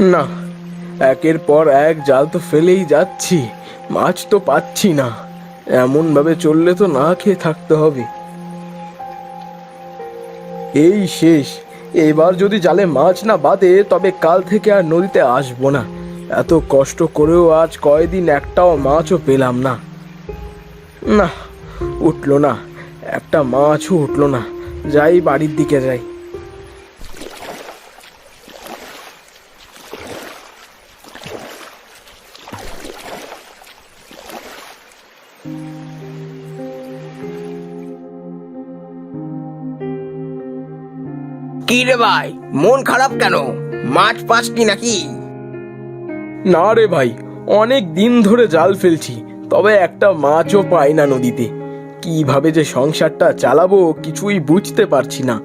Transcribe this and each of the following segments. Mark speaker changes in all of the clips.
Speaker 1: না, একের পর এক জাল তো ফেলেই যাচ্ছি, মাছ তো পাচ্ছি না। এমন ভাবে চললে তো না খেয়ে থাকতে হবে। এই শেষ। এবার যদি জালে মাছ না বাঁধে তবে কাল থেকে আর নদীতে আসব না। এত কষ্ট করেও আজ কয়দিন একটাও মাছও পেলাম না। না, উঠল না। একটা মাছও উঠল না। যাই বাড়ির দিকে যাই।
Speaker 2: কি রে ভাই? মন খারাপ কেন? মাছ পাসনি নাকি?
Speaker 1: না রে ভাই অনেক দিন ধরে জাল ফেলছি তবে একটা মাছও পাই না নদীতে। কীভাবে যে সংসারটা চালাবো কিছুই বুঝতে পারছি না।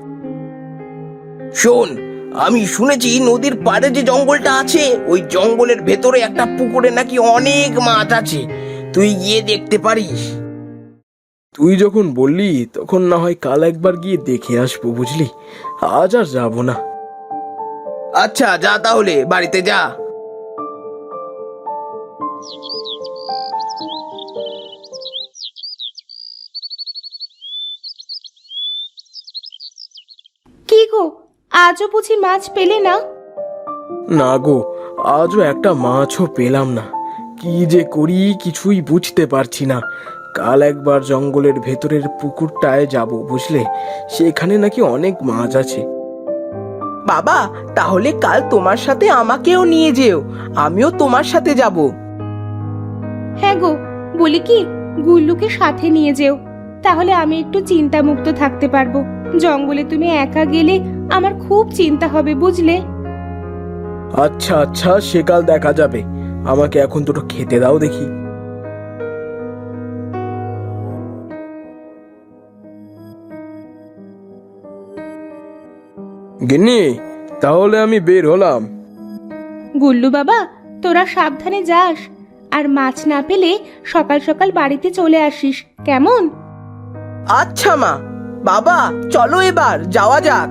Speaker 2: শোন আমি শুনেছি নদীর পাড়ে যে জঙ্গলটা আছে ওই জঙ্গলের ভেতরে একটা পুকুরে নাকি অনেক মাছ আছে। তুই গিয়ে দেখতে পারিস।
Speaker 1: তুই যখন বললি তখন না হয় কাল একবার গিয়ে দেখে আসব বুঝলি? আজ আর যাব না।
Speaker 2: আচ্ছা যা তাহলে বাড়িতে যা।
Speaker 3: কি গো আজও বুঝি মাছ পেলে না?
Speaker 1: না গো আজও একটা মাছও পেলাম না। কি যে করি কিছুই বুঝতে পারছি না। কাল একবার জঙ্গলের ভেতরের পুকুরটায় যাব বুঝলে? সেখানে নাকি অনেক মাছ আছে।
Speaker 2: বাবা তাহলে কাল তোমার সাথে আমাকেও নিয়ে যেও। আমিও তোমার সাথে যাব।
Speaker 3: হ্যাঁ গো বলি কি গুল্লুকে সাথে নিয়ে যেও। তাহলে আমি একটু চিন্তামুক্ত থাকতে পারব। জঙ্গলে তুমি একা গেলে আমার খুব চিন্তা হবে বুঝলে?
Speaker 1: আচ্ছা আচ্ছা সে কাল দেখা যাবে। আমাকে এখন দুটো খেতে দাও দেখি। গিন্নি তাহলে আমি বের হলাম।
Speaker 3: গুল্লু বাবা তোরা সাবধানে যাস। আর মাছ না পেলে সকাল সকাল বাড়িতে চলে আসিস কেমন?
Speaker 2: আচ্ছা মা। বাবা চলো এবার যাওয়া যাক।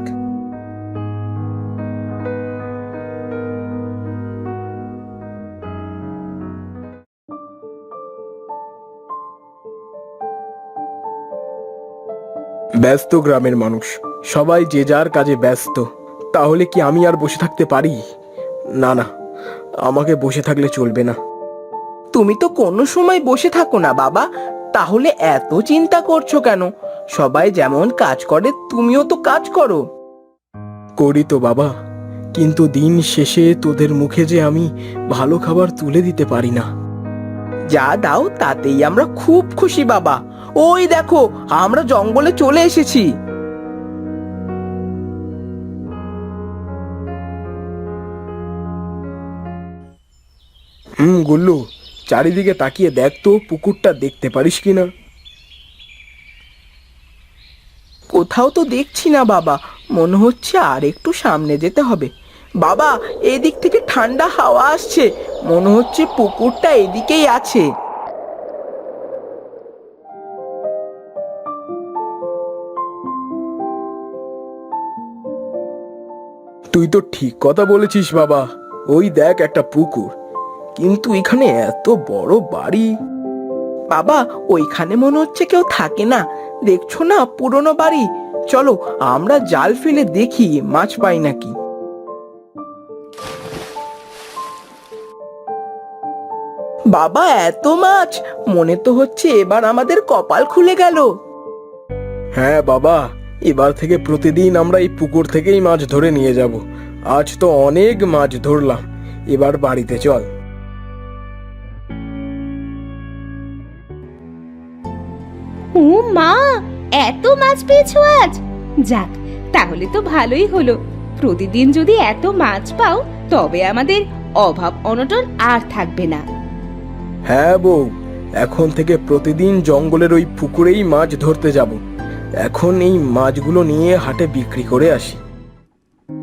Speaker 1: ব্যস্ত গ্রামের মানুষ। সবাই যে যার কাজে ব্যস্ত তাহলে কি আমি আর বসে থাকতে পারি? না না আমাকে বসে থাকলে চলবে না।
Speaker 2: তুমি তো কোনো সময় বসে থাকো না বাবা। তাহলে এত চিন্তা করছ কেন? সবাই যেমন কাজ করে তুমিও তো কাজ করো।
Speaker 1: করি তো বাবা। কিন্তু দিন শেষে তোদের মুখে যে আমি ভালো খাবার তুলে দিতে পারি না।
Speaker 2: যা দাও তাতেই আমরা খুব খুশি বাবা। ওই দেখো আমরা জঙ্গলে চলে এসেছি।
Speaker 1: হুম গুল্লু চারিদিকে তাকিয়ে দেখ তো পুকুরটা দেখতে পারিস কি না
Speaker 2: কোথাও তো দেখছি না বাবা মনে হচ্ছে আর একটু সামনে যেতে হবে। বাবা এদিক থেকে ঠান্ডা হাওয়া আসছে মনে হচ্ছে পুকুরটা এদিকেই আছে।
Speaker 1: তুই তো ঠিক কথা বলেছিস বাবা ওই দেখ একটা পুকুর। কিন্তু এখানে এত বড় বাড়ি।
Speaker 2: বাবা, ওইখানে মনে হচ্ছে কেউ থাকে না। দেখছ না, পুরনো বাড়ি? চলো, আমরা জাল ফেলে দেখি, মাছ পাই নাকি। বাবা, এত মাছ! মনে তো হচ্ছে এবার আমাদের কপাল খুলে গেল।
Speaker 1: হ্যাঁ বাবা, এবার থেকে প্রতিদিন আমরা এই পুকুর থেকেই মাছ ধরে নিয়ে যাব। আজ তো অনেক মাছ ধরলাম। এবার বাড়িতে চল।
Speaker 3: ও মা এত মাছ পেয়েছ আজ? যাক তাহলে তো ভালোই হলো। প্রতিদিন যদি এত মাছ পাও তবে আমাদের অভাব অনটন আর থাকবে না।
Speaker 1: হ্যাঁ বউ এখন থেকে প্রতিদিন জঙ্গলের ওই পুকুরেই মাছ ধরতে যাব। এখন এই মাছগুলো নিয়ে হাটে বিক্রি করে আসি।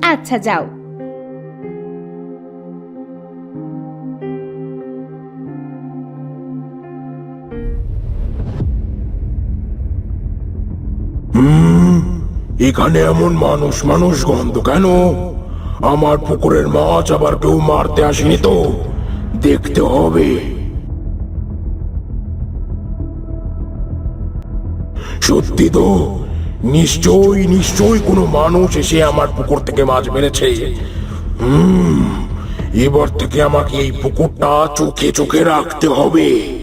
Speaker 3: আচ্ছা যাও।
Speaker 4: এখানে এমন মানুষ মানুষ গন্ধ কেন? আমার পুকুরের মাছ আবার কেউ মারতে আসেনি তো। দেখতে হবে। সত্যি তো, নিশ্চয়ই নিশ্চয়ই কোনো মানুষ এসে আমার পুকুর থেকে মাছ মেরেছে। হুম, এবার থেকে আমাকে এই পুকুরটা চোখে চোখে রাখতে হবে।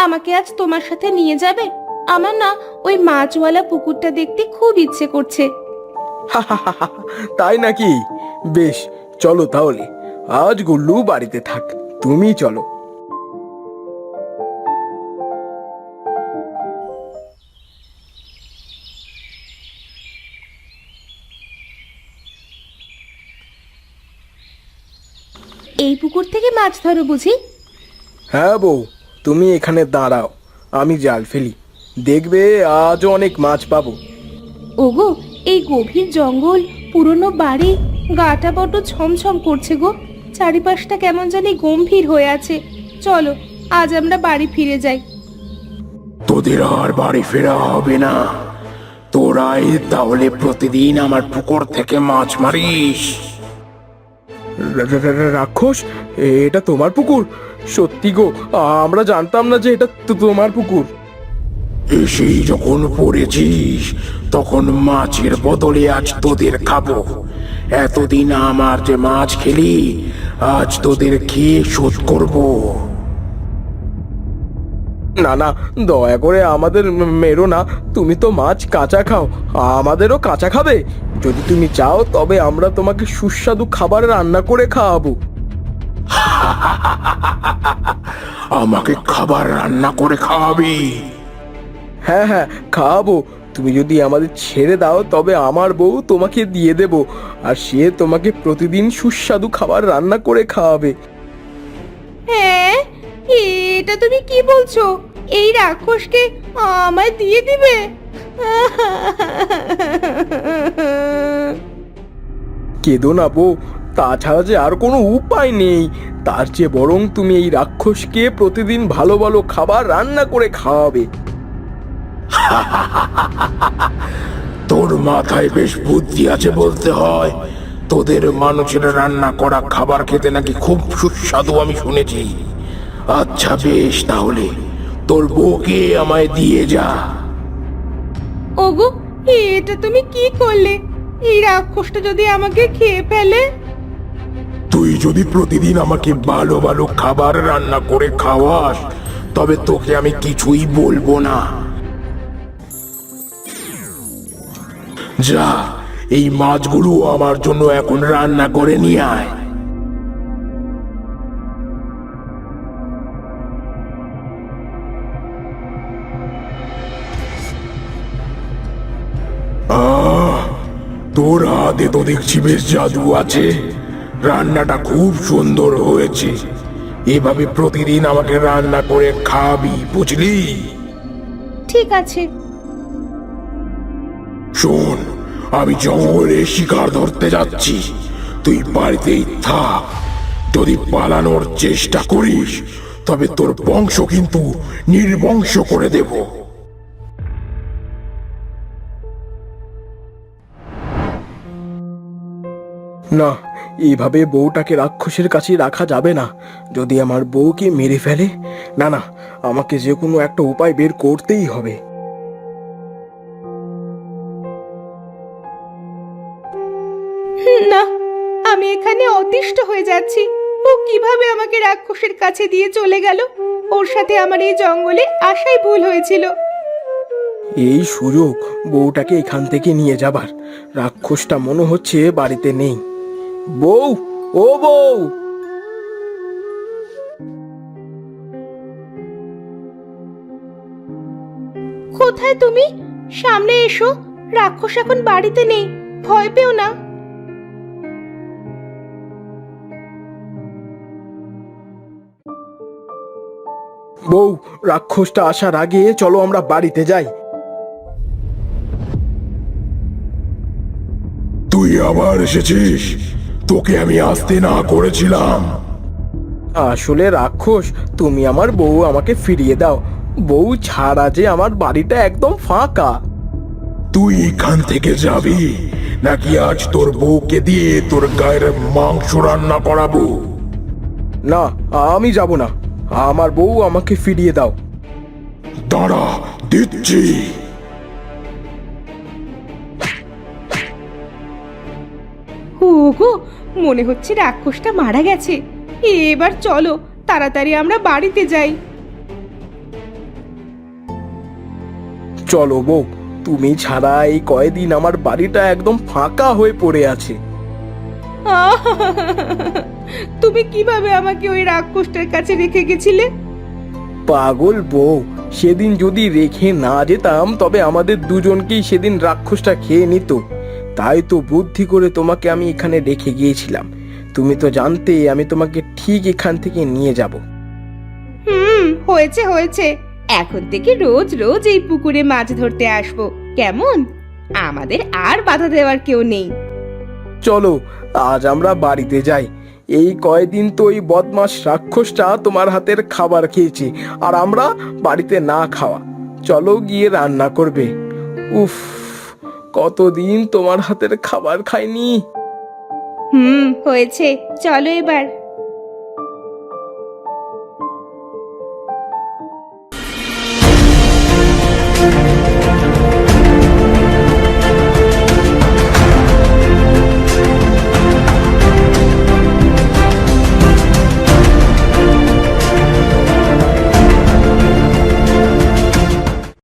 Speaker 3: আমাকে আজ তোমার সাথে নিয়ে যাবে? আমার না ওই মাছওয়ালা পুকুরটা দেখতে খুব ইচ্ছে করছে।
Speaker 1: তাই নাকি? বেশ চলো তাহলে। আজ গুল্লু বাড়িতে থাক তুমি চলো।
Speaker 3: এই পুকুর থেকে মাছ ধরো বুঝি?
Speaker 1: হ্যাঁ বউ। তুমি এখানে দাঁড়াও আমি জাল ফেলি। দেখবে আজও অনেক মাছ পাবো।
Speaker 3: ওগো এই গভীর জঙ্গল পুরনো বাড়ি গাটা বড্ড ছমছম করছে গো। চারিপাশটা কেমন জানি গম্ভীর হয়ে আছে। চলো আজ আমরা বাড়ি ফিরে যাই।
Speaker 4: তোদের আর বাড়ি ফেরা হবে না। তোরাই তাহলে প্রতিদিন আমার পুকুর থেকে মাছ মারিস।
Speaker 1: রাক্ষস এটা তোমার পুকুর। সত্যি গো আমরা জানতাম না যে এটা তো তোমার পুকুর।
Speaker 4: এসেই যখন পড়েছিস তখন মাছের বদলে আজ তোদের খাব। এতদিন আমার যে মাছ খেলি আজ তোদের খেয়ে শোধ করব।
Speaker 1: না না দয়া করে আমাদের মেরো না তুমি তো মাছ কাঁচা খাও আমাদেরও কাঁচা খাবে। যদি তুমি চাও তবে আমরা তোমাকে সুস্বাদু খাবার রান্না করে খাওয়াবো।
Speaker 4: আমাকে খাবার রান্না করে খাওয়াবি।
Speaker 1: হ্যাঁ হ্যাঁ খাওয়াবো। তুমি যদি আমাদের ছেড়ে দাও তবে আমার বউ তোমাকে দিয়ে দেব। আর সে তোমাকে প্রতিদিন সুস্বাদু খাবার রান্না করে খাওয়াবে।
Speaker 3: হ্যাঁ এটা তুমি কি বলছো? এই রাক্ষসকে আমায় দিয়ে দিবে?
Speaker 1: কেঁদো না বউ তাছাড়া যে আর কোনো উপায় নেই। তার চেয়ে বরং তুমি এই রাক্ষসকে প্রতিদিন ভালো ভালো খাবার রান্না করে খাওয়াবে।
Speaker 4: তোর মাথায় বেশ বুদ্ধি আছে বলতে হয়। তোদের মানুষের রান্না করা খাবার খেতে নাকি খুব সুস্বাদু আমি শুনেছি। আচ্ছা বেশ তাহলে তোর বউকে আমায় দিয়ে যা।
Speaker 3: ওগো এটা তুমি কি করলে? এই রাক্ষসটা যদি আমাকে খেয়ে ফেলে?
Speaker 4: তুই যদি প্রতিদিন আমাকে ভালো ভালো খাবার রান্না করে খাওয়াস, তবে তোকে আমি কিছুই বলব না। যা, এই মাছগুলো আমার জন্য এখন রান্না করে নিয়ে আয়। তোর হাতে তো দেখছি বেশ জাদু আছে। রান্নাটা খুব সুন্দর হয়েছে। এভাবে প্রতিদিন আমাকে রান্না করে খাবি বুঝলি?
Speaker 3: ঠিক আছে।
Speaker 4: শোন আমি জঙ্গলে শিকার ধরতে যাচ্ছি। তুই বাড়িতেই থাক। যদি পালানোর চেষ্টা করিস তবে তোর বংশ কিন্তু নির্বংশ করে দেব।
Speaker 1: না এইভাবে বউটাকে রাক্ষসের কাছে রাখা যাবে না। যদি আমার বউকে মেরে ফেলে না না আমাকে যে কোনো একটা উপায় বের করতেই হবে।
Speaker 3: না আমি এখানে অতিষ্ঠ হয়ে যাচ্ছি। ও কীভাবে আমাকে রাক্ষসের কাছে দিয়ে চলে গেল? ওর সাথে আমার এই জঙ্গলে আসাই ভুল হয়েছিল।
Speaker 1: এই সুযোগ বউটাকে এখান থেকে নিয়ে যাবার। রাক্ষসটা মনে হচ্ছে বাড়িতে নেই। বউ ও বউ।
Speaker 3: কোথায় তুমি? সামনে এসো। রাক্ষস এখন বাড়িতে নেই। ভয় পেও না।
Speaker 1: বউ রাক্ষসটা আসার আগে চলো আমরা বাড়িতে যাই।
Speaker 4: তুই আবার এসেছিস? তোকে আমি আসতে না করেছিলাম।
Speaker 1: আসলে রাক্ষস তুমি আমার বউ আমাকে ফিরিয়ে দাও। বউ ছাড়া যে আমার বাড়িটা একদম ফাঁকা।
Speaker 4: তুই এখান থেকে যাবি নাকি আজ তোর বউকে দিয়ে তোর গায়ের মাংস রান্না করাবো?
Speaker 1: না আমি যাব না। আমার বউ আমাকে ফিরিয়ে দাও।
Speaker 4: দাঁড়া দিচ্ছি।
Speaker 3: ওগো মনে হচ্ছে রাক্ষসটা মারা গেছে। এবার চলো তাড়াতাড়ি আমরা বাড়িতে যাই।
Speaker 1: চলো বউ তুমি ছাড়া এই কয়দিন আমার বাড়িটা একদম ফাঁকা হয়ে পড়ে আছে।
Speaker 3: তুমি কীভাবে আমাকে ওই রাক্ষসটার কাছে রেখে গেছিলে?
Speaker 1: পাগল বউ সেদিন যদি রেখে না যেতাম তবে আমাদের দুজনকেই সেদিন রাক্ষসটা খেয়ে নিত। তাই তো বুদ্ধি করে তোমাকে আমি এখানে রেখে গিয়েছিলাম। তুমি তো জানতে আমি তোমাকে ঠিক এখান থেকে নিয়ে যাব।
Speaker 3: হুম হয়েছে হয়েছে। এখন থেকে রোজ রোজ এই পুকুরে মাছ ধরতে আসব। কেমন? আমাদের আর বাধা দেওয়ার কেউ নেই।
Speaker 1: চলো আজ আমরা বাড়িতে যাই। এই কয়দিন তো ওই বদমাস রাক্ষসটা তোমার হাতের খাবার খেয়েছে আর আমরা বাড়িতে না খাওয়া। চলো গিয়ে রান্না করবে। উফ। কতদিন তোমার হাতের খাবার খাইনি?
Speaker 3: হুম হয়েছে। চলো এবার। thank you